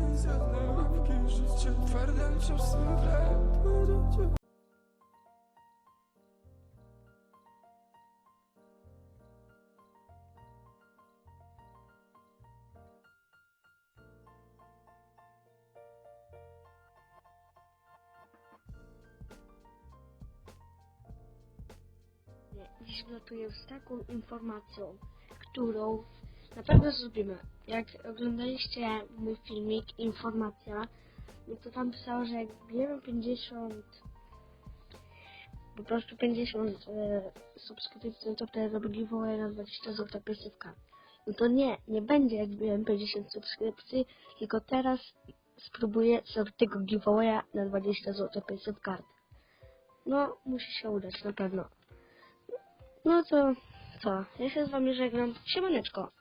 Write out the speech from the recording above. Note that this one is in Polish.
Smutne Dziś z taką informacją, którą na pewno zrobimy. Jak oglądaliście mój filmik, informacja, no to tam pisało, że jak bijemy 50, po prostu 50 e, subskrypcji, to wtedy robię giveaway na 20 zł piesywka. No to nie, nie będzie jak bijemy 50 subskrypcji, tylko teraz spróbuję sobie tego giveawaya na 20 zł piesów kart. No, musi się udać, na pewno. No to co? Ja się z wami żegnam. Siemaneczko.